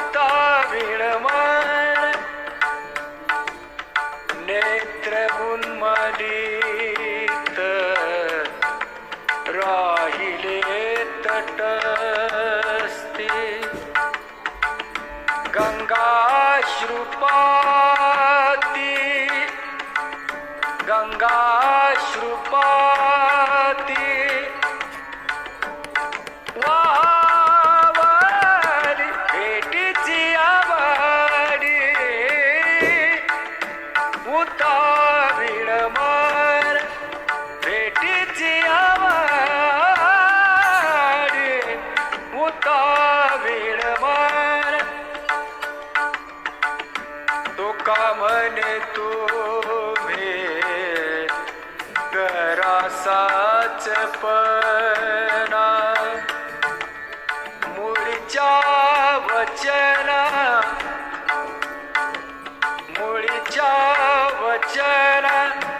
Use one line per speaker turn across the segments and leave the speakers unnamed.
उता विडमर नेत्र उन्मलित राहिले तटस्थे. गंगाश्रुपाती गंगाश्रुपाती उता विडमर भेटीची आवडी उता विडमर तो का म्हणे तुम्ही करासाच पणा मुळच्या वचना मुळच्या वचना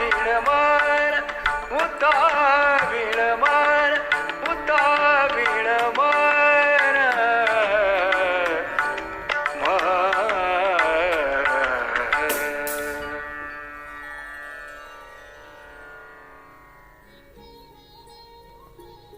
Bilma.